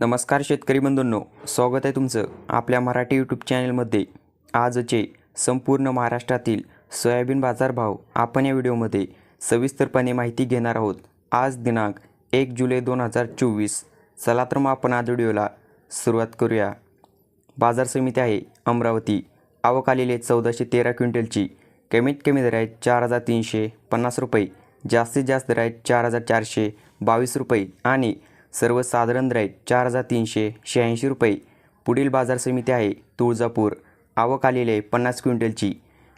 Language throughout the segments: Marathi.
नमस्कार शेतकरी बंधूंनो स्वागत आहे तुमचं आपल्या मराठी यूट्यूब चॅनलमध्ये. आजचे संपूर्ण महाराष्ट्रातील सोयाबीन बाजारभाव आपण या व्हिडिओमध्ये सविस्तरपणे माहिती घेणार आहोत. आज दिनांक एक जुलै दोन हजार चोवीस. चला तर मग आपण आज व्हिडिओला सुरुवात करूया. बाजार समिती आहे अमरावती. आवक आलेले चौदाशे तेरा क्विंटलची. कमीत कमी दर आहेत चार हजार तीनशे पन्नास रुपये. जास्तीत जास्त दर आहेत चार हजार चारशे बावीस रुपये आणि सर्वसाधारण दर आहेत चार हजार तीनशे शहाऐंशी रुपये. पुढील बाजार समिती आहे तुळजापूर. आवक आलेली आहे पन्नास क्विंटलची.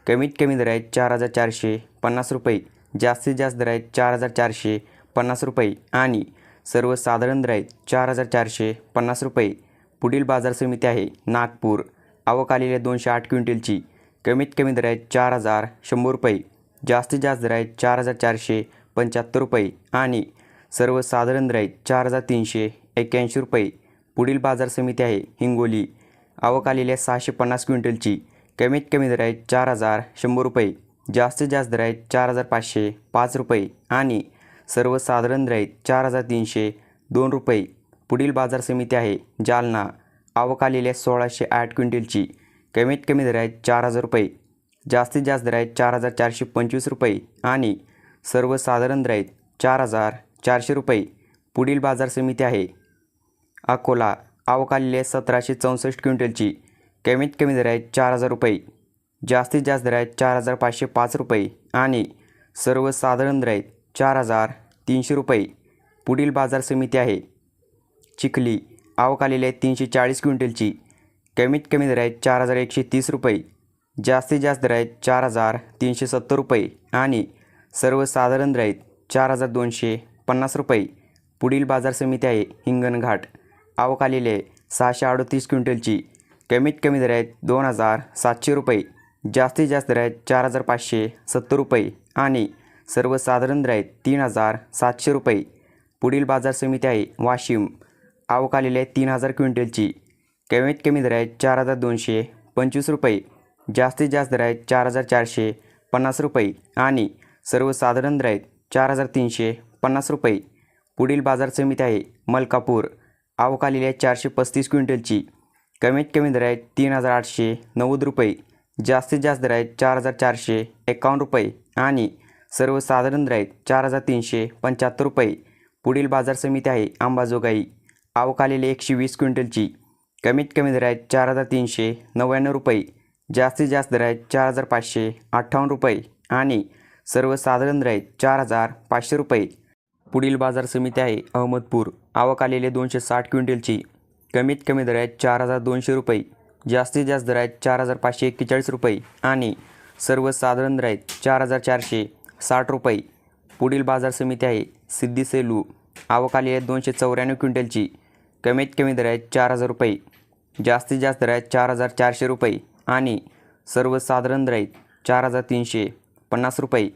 कमीत कमी दर आहेत चार हजार चारशे पन्नास रुपये. जास्तीत जास्त दर आहेत चार हजार चारशे पन्नास रुपये. आणि सर्वसाधारण दर आहेत चार हजार चारशे पन्नास रुपये. पुढील बाजार समिती आहे नागपूर. आवक आलेली आहे दोनशे आठ क्विंटलची. कमीत कमी दर आहेत चार हजार शंभर रुपये. जास्तीत जास्त दर आहेत चार हजार चारशे पंच्याहत्तर रुपये. आणि सर्वसाधारण साधारण आहेत चार हजार तीनशे एक्क्याऐंशी रुपये. पुढील बाजार समिती आहे हिंगोली. आवक आलेल्या सहाशे पन्नास क्विंटलची कमीत कमी दर आहेत चार हजार शंभर रुपये जास्तीत जास्त दर आहेत चार हजार पाचशे पाच रुपये आणि सर्वसाधारण दर आहेत चार हजार तीनशे दोन रुपये. पुढील बाजार समिती आहे जालना. आवक आलेल्या सोळाशे आठ क्विंटलची कमीत कमी दर आहेत चार हजार रुपये जास्तीत जास्त दर आहेत चार हजार चारशे पंचवीस रुपये आणि सर्वसाधारण दर आहेत चार हजार चारशे रुपये. पुढील बाजार समिती आहे. अकोला आवक आलेली आहे सतराशे चौसष्ट क्विंटलची. कमीत कमी दर आहेत चार हजार रुपये. जास्तीत जास्त दर आहेत चार हजार पाचशे पाच रुपये आणि सर्वसाधारण दर आहेत चार हजार तीनशे रुपये. पुढील बाजार समिती आहे. चिखली आवक आलेली आहे तीनशे चाळीस क्विंटलची. कमीत कमी दर आहेत चार हजार एकशे तीस रुपये. जास्तीत जास्त दर आहेत चार हजार तीनशे सत्तर रुपये आणि सर्वसाधारण दर आहेत चार हजार दोनशे पन्नास रुपये. पुढील बाजार समिती आहे हिंगणघाट. आवक आलेली आहे सहाशे अडतीस क्विंटलची. कमीत कमी दर आहेत दोन हजार सातशे रुपये. जास्तीत जास्त दर आहेत चार हजार पाचशे सत्तर रुपये. आणि सर्वसाधारण दर आहेत तीन हजार सातशे रुपये. पुढील बाजार समिती आहे वाशिम. आवक आलेली आहे तीन हजार क्विंटलची. कमीत कमी दर आहेत चार हजार दोनशे पंचवीस रुपये. जास्तीत जास्त दर आहेत चार हजार चारशे पन्नास रुपये. आणि सर्वसाधारण दर आहेत चार हजार तीनशे पन्नास रुपये. पुढील बाजार समिती आहे मलकापूर. आवक आलेली आहे चारशे पस्तीस क्विंटलची. कमीत कमी दर आहेत तीन हजार आठशे नव्वद रुपये. जास्तीत जास्त दर आहेत चार हजार चारशे एकावन्न रुपये. आणि सर्वसाधारण दर आहेत चार हजार तीनशे पंच्याहत्तर रुपये. पुढील बाजार समिती आहे अंबाजोगाई. आवक आलेली एकशे वीस क्विंटलची. कमीत कमी दर आहेत चार हजार तीनशे नव्याण्णव रुपये. जास्तीत जास्त दर आहेत चार हजार पाचशे अठ्ठावन्न रुपये. आणि सर्वसाधारण दर आहेत चार हजार पाचशे रुपये. पुढील बाजार समिती आहे अहमदपूर. आवक आलेले दोनशे साठ क्विंटलची. कमीत कमी दर आहेत चार हजार दोनशे रुपये. जास्तीत जास्त दर आहेत चार हजार पाचशे एक्केचाळीस रुपये. आणि सर्वसाधारण दर आहेत चार हजार चारशे साठ रुपये. पुढील बाजार समिती आहे सिद्धी सेलू. आवक आलेली आहे दोनशे चौऱ्याण्णव क्विंटलची. कमीत कमी दर आहेत चार हजार रुपये. जास्तीत जास्त दर आहेत चार हजार चारशे रुपये. आणि सर्वसाधारण दर आहेत चार हजार तीनशे पन्नास रुपये.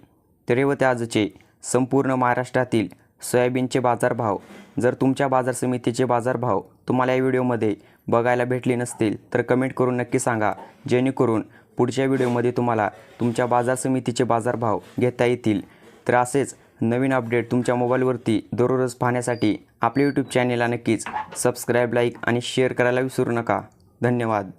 तरी होते आजचे संपूर्ण महाराष्ट्रातील सोयाबीनचे बाजारभाव. जर तुमच्या बाजार समितीचे बाजारभाव तुम्हाला या व्हिडिओमध्ये बघायला भेटले नसतील तर कमेंट करून नक्की सांगा. जेणेकरून पुढच्या व्हिडिओमध्ये तुम्हाला तुमच्या बाजार समितीचे बाजारभाव घेता येतील. तर असेच नवीन अपडेट तुमच्या मोबाईलवरती दररोज पाहण्यासाठी आपल्या यूट्यूब चॅनेलला नक्कीच सबस्क्राईब लाईक आणि शेअर करायला विसरू नका. धन्यवाद.